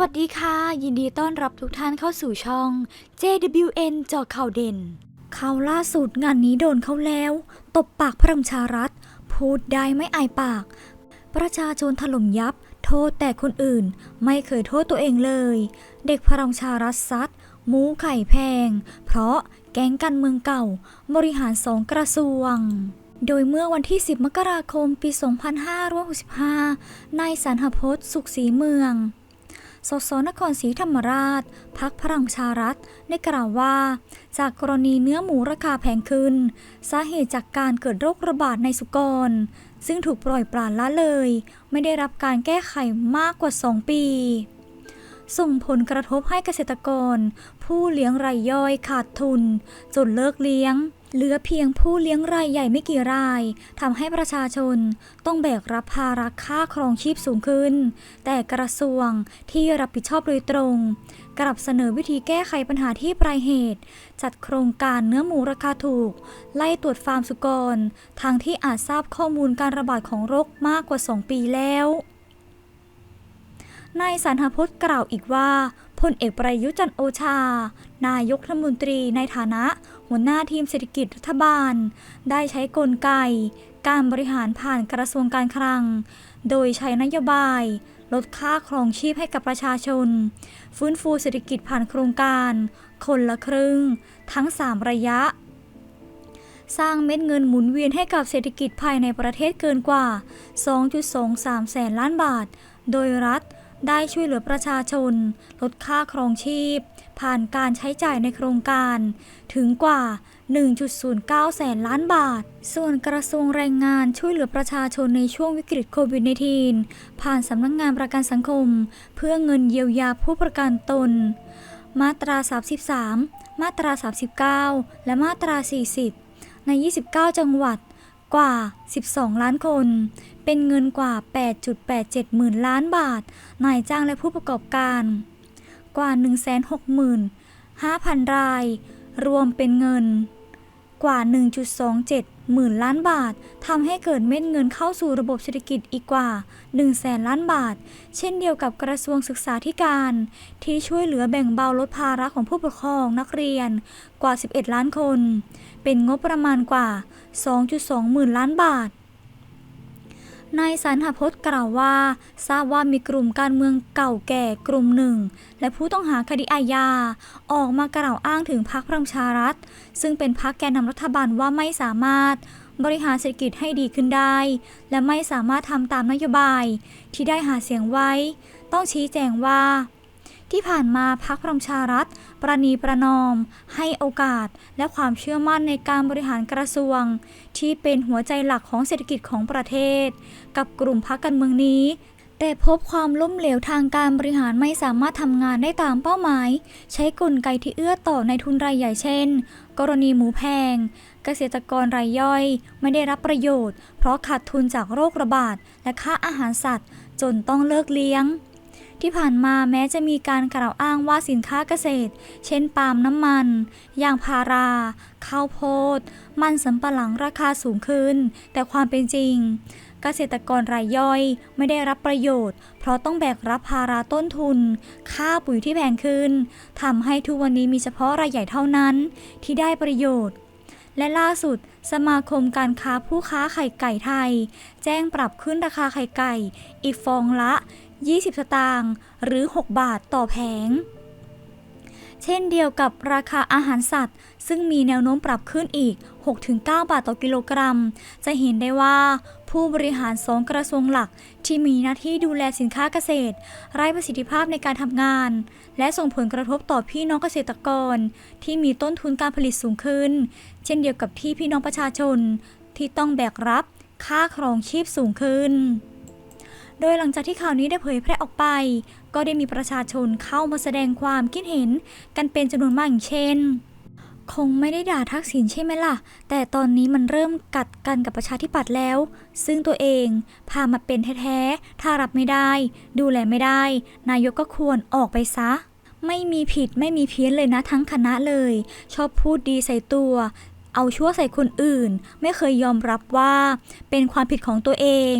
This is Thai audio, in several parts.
วัสดีค่ะ ยินดีต้อนรับทุกท่านเข้าสู่ช่อง JWN จอข่าวเด่น ข่าวล่าสุดงานนี้โดนเขาแล้ว ตบปากพระรำชารัฐ พูดได้ไม่อายปาก ประชาชนถล่มยับ โทษแต่คนอื่น ไม่เคยโทษตัวเองเลย เด็กพระรำชารัฐซัดหมูไข่แพง เพราะแก๊งกันเมืองเก่า บริหารสองกระทรวงโดยเมื่อวันที่ 10 มกราคม ปี 2565 นายสันหพจน์ สุขศรีเมือง สสนครศรีธรรมราช พักพลังประชารัฐได้กล่าวว่า จากกรณีเนื้อหมูราคาแพงขึ้น สาเหตุจากการเกิดโรคระบาดในสุกร ซึ่งถูกปล่อยปละละเลย ไม่ได้รับการแก้ไขมากกว่า 2 ปี ส่งผลกระทบให้เกษตรกร ผู้เลี้ยงรายย่อยขาดทุน จนเลิกเลี้ยง เหลือเพียงผู้เลี้ยงรายใหญ่ไม่กี่รายทำให้ประชาชนต้องแบกรับภาระค่าครองชีพสูงขึ้น แต่กระทรวงที่รับผิดชอบโดยตรง กลับเสนอวิธีแก้ไขปัญหาที่ปลายเหตุ จัดโครงการเนื้อหมูราคาถูก ไล่ตรวจฟาร์มสุกรทางที่อาจทราบข้อมูลการระบาดของโรคมากกว่า 2 ปีแล้วนายสันหพจน์กล่าวอีกว่า พลเอกประยุจันโอชา นายกรัฐมนตรีในฐานะ หัวหน้าทีมเศรษฐกิจรัฐบาล ได้ใช้กลไก การบริหารผ่านกระทรวงการคลัง โดยใช้นโยบาย ลดค่าครองชีพให้กับประชาชน ฟื้นฟูเศรษฐกิจผ่านโครงการ คนละครึ่ง ทั้ง 3 ระยะสร้างเม็ดเงินหมุนเวียนให้กับเศรษฐกิจภายในประเทศเกินกว่า 2.23 แสนล้านบาท โดยรัฐ ได้ช่วยเหลือประชาชน ลดค่าครองชีพ ผ่านการใช้จ่ายในโครงการ ถึงกว่า 1.09 แสนล้านบาท ส่วนกระทรวงแรงงานช่วยเหลือประชาชนในช่วงวิกฤตโควิด -19 ผ่านสำนักงงานประกันสังคม เพื่อเงินเยียวยาผู้ประกันตน มาตรา 33 มาตรา 39 และมาตรา 40 ใน 29 จังหวัด กว่า 12 ล้านคน เป็นเงินกว่า 8.87 หมื่นล้านบาท นายจ้างและผู้ประกอบการ กว่า 165,000 ราย รวมเป็นเงินกว่า 1.27 หมื่นล้านบาททำให้เกิดเม็ดเงินเข้าสู่ระบบเศรษฐกิจอีกกว่า1แสนล้านบาท เช่นเดียวกับกระทรวงศึกษาธิการ ที่ช่วยเหลือแบ่งเบาลดภาระของผู้ปกครองนักเรียนกว่า 11 ล้านคน เป็นงบประมาณกว่า 2.2 หมื่นล้านบาท นายสันหพจน์กล่าวว่า ทราบว่ามีกลุ่มการเมืองเก่าแก่กลุ่มหนึ่ง และผู้ต้องหาคดีอาญาออกมากล่าวอ้างถึงพรรคพลังชารัฐ ซึ่งเป็นพรรคแกนนำรัฐบาลว่าไม่สามารถบริหารเศรษฐกิจให้ดีขึ้นได้ และไม่สามารถทำตามนโยบาย ที่ได้หาเสียงไว้ ต้องชี้แจงว่า ที่ผ่านมาพรรคพลังชารัฐ ประนีประนอม ให้โอกาส และความเชื่อมั่นในการบริหารกระทรวง ที่เป็นหัวใจหลักของเศรษฐกิจของประเทศ กับกลุ่มพรรคการเมืองนี้ แต่พบความล้มเหลวทางการบริหารไม่สามารถทำงานได้ตามเป้าหมาย ใช้กลไกที่เอื้อต่อในทุนรายใหญ่เช่น กรณีหมูแพง เกษตรกรรายย่อย ไม่ได้รับประโยชน์ เพราะขาดทุนจากโรคระบาดและค่าอาหารสัตว์ จนต้องเลิกเลี้ยง ที่ผ่านมาแม้จะมีการกล่าวอ้างว่าสินค้าเกษตร เช่นปาล์มน้ำมัน ยางพารา ข้าวโพด มันสำปะหลังราคาสูงขึ้น แต่ความเป็นจริง เกษตรกรรายย่อยไม่ได้รับประโยชน์ เพราะต้องแบกรับภาระต้นทุน ค่าปุ๋ยที่แพงขึ้นทำให้ทุกวันนี้มีเฉพาะรายใหญ่เท่านั้นที่ได้ประโยชน์และล่าสุด สมาคมการค้าผู้ค้าไข่ไก่ไทย แจ้งปรับขึ้นราคาไข่ไก่ อีกฟองละ 20 สตางค์หรือ 6 บาทต่อแผง เช่นเดียวกับราคาอาหารสัตว์ ซึ่งมีแนวโน้มปรับขึ้นอีก 6-9 บาทต่อกิโลกรัม จะเห็นได้ว่าผู้บริหารสองกระทรวงหลักที่มีหน้าที่ดูแลสินค้าเกษตร ไร้ประสิทธิภาพในการทำงาน และส่งผลกระทบต่อพี่น้องเกษตรกร ที่มีต้นทุนการผลิตสูงขึ้น เช่นเดียวกับที่พี่น้องประชาชนที่ต้องแบกรับค่าครองชีพสูงขึ้น โดยหลังจากที่ข่าวนี้ได้เผยแพร่ออกไป ก็ได้มีประชาชนเข้ามาแสดงความคิดเห็นกันเป็นจำนวนมากอย่างเช่น คงไม่ได้ด่าทักษิณใช่ไหมล่ะ แต่ตอนนี้มันเริ่มกัดกันกับประชาธิปัตย์แล้ว ซึ่งตัวเองพามาเป็นแท้ๆ ถ้ารับไม่ได้ ดูแลไม่ได้ นายกก็ควรออกไปซะไม่มีผิดไม่มีเพี้ยนเลยนะทั้งคณะเลย ชอบพูดดีใส่ตัว เอาชั่วใส่คนอื่น ไม่เคยยอมรับว่าเป็นความผิดของตัวเอง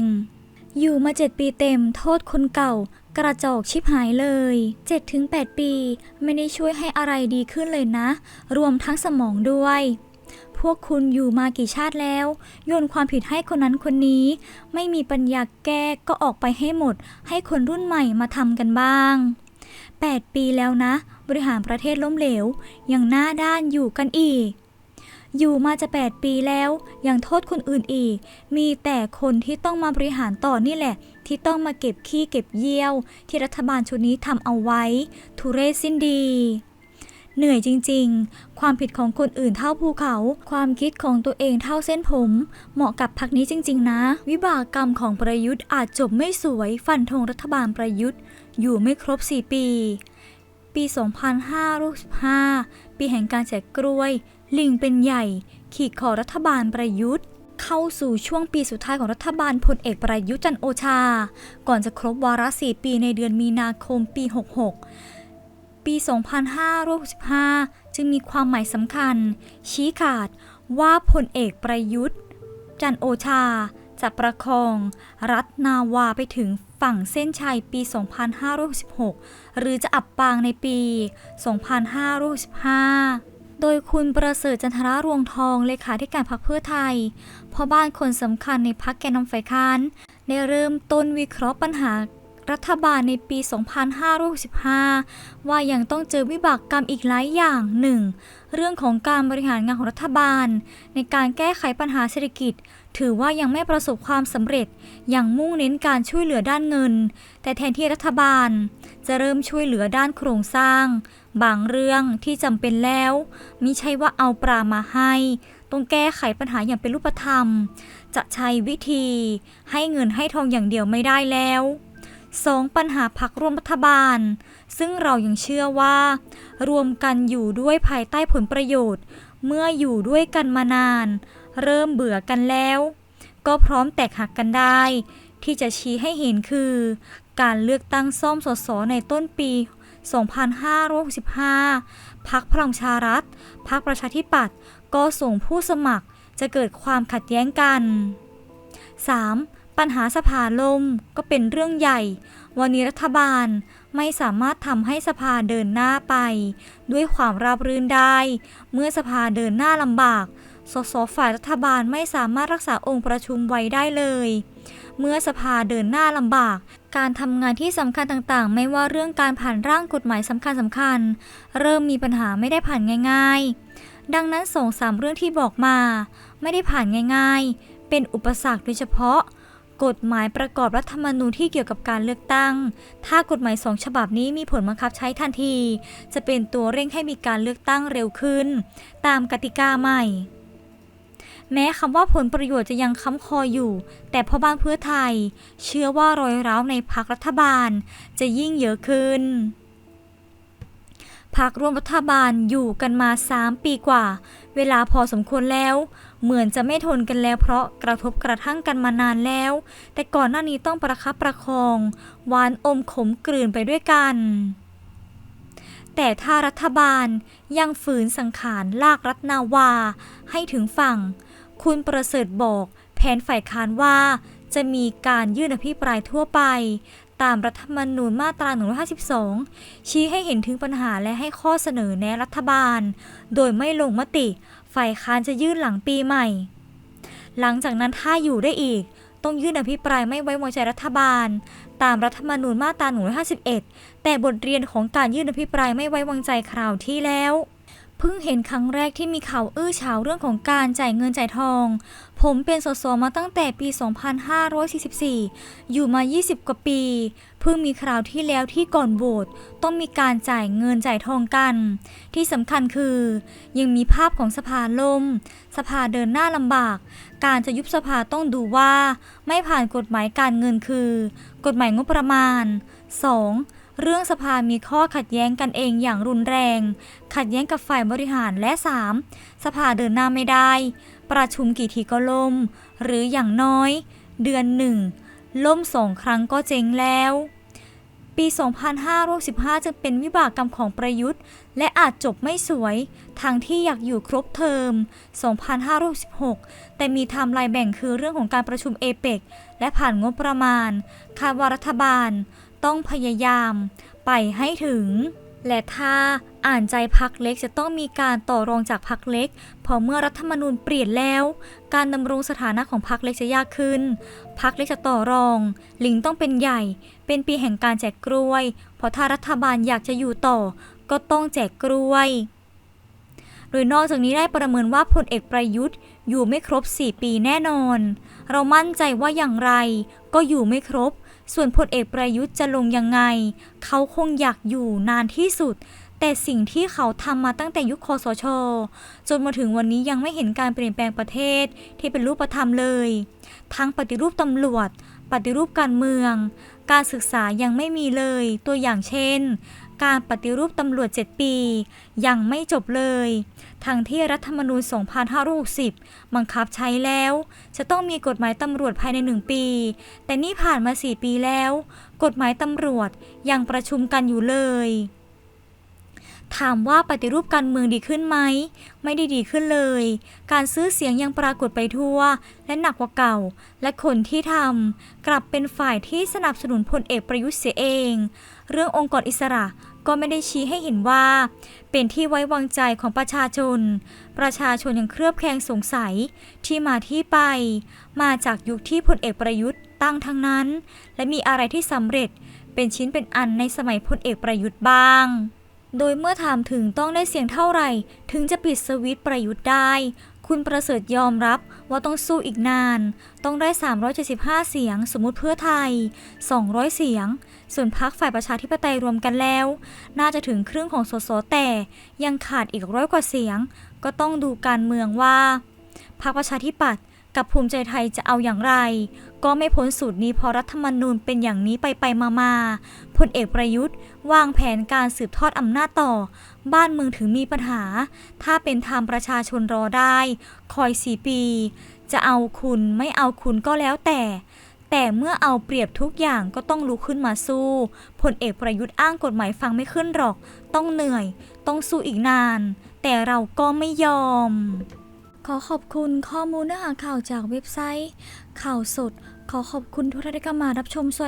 อยู่มา7ปีเต็มโทษคนเก่า กระจอกชิบหายเลย 7-8 ปี ไม่ได้ช่วยให้อะไรดีขึ้นเลยนะ รวมทั้งสมองด้วย พวกคุณอยู่มากี่ชาติแล้ว โยนความผิดให้คนนั้นคนนี้ ไม่มีปัญญาแก้ก็ออกไปให้หมด ให้คนรุ่นใหม่มาทำกันบ้าง 8 ปีแล้วนะ บริหารประเทศล้มเหลว ยังหน้าด้านอยู่กันอีก อยู่มาจะ 8 ปีแล้วยังโทษคนอื่นอีก มีแต่คนที่ต้องมาบริหารต่อนี่แหละ ที่ต้องมาเก็บขี้เก็บเยี่ยว ที่รัฐบาลชุดนี้ทำเอาไว้ ทุเรศสิ้นดีเหนื่อยจริงๆ ความผิดของคนอื่นเท่าภูเขา ความคิดของตัวเองเท่าเส้นผม เหมาะกับพักนี้จริง ๆ นะ วิบากกรรมของประยุทธ์อาจจบไม่สวยฟันธงรัฐบาลประยุทธ์ อยู่ไม่ครบ 4 ปี ปี 2565 ปีแห่งการแจกกล้วย ลิงเป็นใหญ่ ขีดขอรัฐบาลประยุทธ์ เข้าสู่ช่วงปีสุดท้ายของรัฐบาลพลเอกประยุทธ์จันโอชา ก่อนจะครบวาระ4ปีในเดือนมีนาคมปี 66 ปี 2565 จึงมีความหมายสำคัญ ชี้ขาดว่าพลเอกประยุทธ์ จันโอชาจะประคอง รัฐนาวาไปถึงฝั่งเส้นชัยปี 2566 หรือจะอับปางในปี 2565 โดยคุณประเสริฐจันทรารวงทองเลขาธิการพรรคเพื่อไทยพ่อบ้านคนสำคัญในพรรคแกนนำฝ่ายค้านได้เริ่มต้นวิเคราะห์ปัญหา รัฐบาลในปี 2565 ว่ายังต้องเจอวิบากกรรมอีกหลายอย่างหนึ่งเรื่องของการบริหารงานของรัฐบาล ในการแก้ไขปัญหาเศรษฐกิจ ถือว่ายังไม่ประสบความสำเร็จอย่างมุ่งเน้นการช่วยเหลือด้านเงิน แต่แทนที่รัฐบาล จะเริ่มช่วยเหลือด้านโครงสร้าง บางเรื่องที่จำเป็นแล้วมิใช่ว่าเอาปลามาให้ต้องแก้ไขปัญหาอย่างเป็นรูปธรรม จะใช้วิธีให้เงินให้ทองอย่างเดียวไม่ได้แล้ว 2. ปัญหาพักร่วมรัฐบาล ซึ่งเรายังเชื่อว่า รวมกันอยู่ด้วยภายใต้ผลประโยชน์ เมื่ออยู่ด้วยกันมานาน เริ่มเบื่อกันแล้ว ก็พร้อมแตกหักกันได้ ที่จะชี้ให้เห็นคือ การเลือกตั้งซ่อมสสในต้นปี 2565พักพลังชารัฐพักประชาธิปัตย์ก็ส่งผู้สมัครจะเกิดความขัดแย้งกัน 3. ปัญหาสภาล่มก็เป็นเรื่องใหญ่ วันนี้รัฐบาลไม่สามารถทำให้สภาเดินหน้าไป ด้วยความราบรื่นได้ เมื่อสภาเดินหน้าลำบาก สสฝ่ายรัฐบาลไม่สามารถรักษาองค์ประชุมไว้ได้เลย เมื่อสภาเดินหน้าลำบาก การทำงานที่สำคัญต่างๆ ไม่ว่าเรื่องการผ่านร่างกฎหมายสำคัญสำคัญๆเริ่มมีปัญหาไม่ได้ผ่านง่ายๆ ดังนั้นสองสามเรื่องที่บอกมา ไม่ได้ผ่านง่ายๆ เป็นอุปสรรคโดยเฉพาะ กฎหมายประกอบรัฐธรรมนูญที่เกี่ยวกับการเลือกตั้ง ถ้ากฎหมายสองฉบับนี้มีผลบังคับใช้ทันที จะเป็นตัวเร่งให้มีการเลือกตั้งเร็วขึ้น ตามกติกาใหม่ แม้คำว่าผลประโยชน์จะยังค้ำคออยู่ แต่พ่อบ้านเพื่อไทย เชื่อว่ารอยร้าวในพักรัฐบาล จะยิ่งเยอะขึ้นพักร่วมรัฐบาลอยู่กันมา 3 ปีกว่า เวลาพอสมควรแล้ว เหมือนจะไม่ทนกันแล้วเพราะกระทบกระทั่งกันมานานแล้ว แต่ก่อนหน้านี้ต้องประคับประคอง หวานอมขมกลืนไปด้วยกัน แต่ถ้ารัฐบาลยังฝืนสังขารลากรัฐนาวา ให้ถึงฝั่ง คุณประเสริฐบอกแผนฝ่ายค้านว่าจะมีการยื่นอภิปรายทั่วไป ตามรัฐธรรมนูญมาตรา 152 ชี้ให้เห็นถึงปัญหาและให้ข้อเสนอแนะรัฐบาล โดยไม่ลงมติ ฝ่ายค้านจะยื่นหลังปีใหม่ หลังจากนั้นถ้าอยู่ได้อีก ต้องยื่นอภิปรายไม่ไว้วางใจรัฐบาล ตามรัฐธรรมนูญมาตรา151 แต่บทเรียนของการยื่นอภิปรายไม่ไว้วางใจคราวที่แล้ว พิ่งเห็นครั้งแรกที่มีข่าวอื้อฉาวเรื่องของการจ่ายเงินจ่ายทอง ผมเป็นสสมาตั้งแต่ปี 2544 อยู่มา 20 กว่าปี เพิ่งมีคราวที่แล้วที่ก่อนโหวตต้องมีการจ่ายเงินจ่ายทองกัน ที่สำคัญคือ ยังมีภาพของสภาล่ม สภาเดินหน้าลำบาก การจะยุบสภาต้องดูว่า ไม่ผ่านกฎหมายการเงินคือ กฎหมายงบประมาณ 2. เรื่องสภามีข้อขัดแย้งกันเองอย่างรุนแรง ขัดแย้งกับฝ่ายบริหารและ 3. สภาเดินหน้าไม่ได้ ประชุมกี่ทีก็ล่ม หรืออย่างน้อย เดือนหนึ่งล่มสองครั้งก็เจ๊งแล้ว ปี 2515จึงเป็นวิบากกรรมของประยุทธ์ และอาจจบไม่สวย ทางที่อยากอยู่ครบเทอม 2516แต่มีไทม์ไลน์แบ่งคือเรื่องของการประชุมเอเปกและผ่านงบประมาณ คาดว่ารัฐบาล ต้องพยายามไปให้ถึง และถ้าอ่านใจพักเล็กจะต้องมีการต่อรองจากพักเล็กเพอเมื่อรัฐธรรมนูญเปลี่ยนแล้ว การดำรงสถานะของพักเล็กจะยากขึ้น พักเล็กจะต่อรอง ลิงต้องเป็นใหญ่ เป็นปีแห่งการแจกกล้วย เพราะถ้ารัฐบาลอยากจะอยู่ต่อ ก็ต้องแจกกล้วย โดยนอกจากนี้ได้ประเมินว่าพลเอกประยุทธ์อยู่ไม่ครบ 4 ปีแน่นอน เรามั่นใจว่าอย่างไร ก็อยู่ไม่ครบ ส่วนพลเอกประยุทธ์จะลงยังไง เขาคงอยากอยู่นานที่สุด แต่สิ่งที่เขาทำมาตั้งแต่ยุคคอสช จนมาถึงวันนี้ยังไม่เห็นการเปลี่ยนแปลงประเทศที่เป็นรูปธรรมเลย ทั้งปฏิรูปตำรวจ ปฏิรูปการเมือง การศึกษายังไม่มีเลย ตัวอย่างเช่น การปฏิรูปตำรวจ 7 ปี ยังไม่จบเลย ทั้งที่รัฐธรรมนูญ 2560 บังคับใช้แล้ว จะต้องมีกฎหมายตำรวจภายใน 1 ปี แต่นี่ผ่านมา 4 ปีแล้ว กฎหมายตำรวจยังประชุมกันอยู่เลย ถามว่าปฏิรูปการเมืองดีขึ้นไหม ไม่ได้ดีขึ้นเลย การซื้อเสียงยังปรากฏไปทั่ว และหนักกว่าเก่า และคนที่ทำกลับเป็นฝ่ายที่สนับสนุนพลเอกประยุทธ์เสียเอง เรื่ององค์กรอิสระก็ไม่ได้ชี้ให้เห็นว่า เป็นที่ไว้วางใจของประชาชน ประชาชนยังเครือบแคลงสงสัยที่มาที่ไป มาจากยุคที่พลเอกประยุทธ์ตั้งทั้งนั้น และมีอะไรที่สำเร็จเป็นชิ้นเป็นอันในสมัยพลเอกประยุทธ์บ้าง โดยเมื่อถามถึงต้องได้เสียงเท่าไหร่ ถึงจะปิดสวิตประยุทธ์ได้ คุณประเสริฐยอมรับว่าต้องสู้อีกนาน ต้องได้ 375 เสียง สมมติเพื่อไทย 200 เสียง ส่วนพักฝ่ายประชาธิปไตยรวมกันแล้ว น่าจะถึงครึ่งของสสแต่ยังขาดอีกร้อยกว่าเสียง ก็ต้องดูการเมืองว่า พรรคประชาธิปัตย์ กับภูมิใจไทยจะเอาอย่างไร ก็ไม่พ้นสูตรนี้พอรัฐธรรมนูญเป็นอย่างนี้ไปไปมามาพลเอกประยุทธ์ วางแผนการสืบทอดอำนาจต่อ บ้านเมืองถึงมีปัญหา ถ้าเป็นธรรมประชาชนรอได้ คอยสี่ปี จะเอาคุณไม่เอาคุณก็แล้วแต่ แต่เมื่อเอาเปรียบทุกอย่างก็ต้องลุกขึ้นมาสู้พลเอกประยุทธ์อ้างกฎหมายฟังไม่ขึ้นหรอก ต้องเหนื่อย ต้องสู้อีกนาน แต่เราก็ไม่ยอม ขอขอบคุณข้อมูลเนื้อหาข่าวจากเว็บไซต์ ข่าวสด ขอขอบคุณทุกท่านที่เข้ามารับชมสวัสดี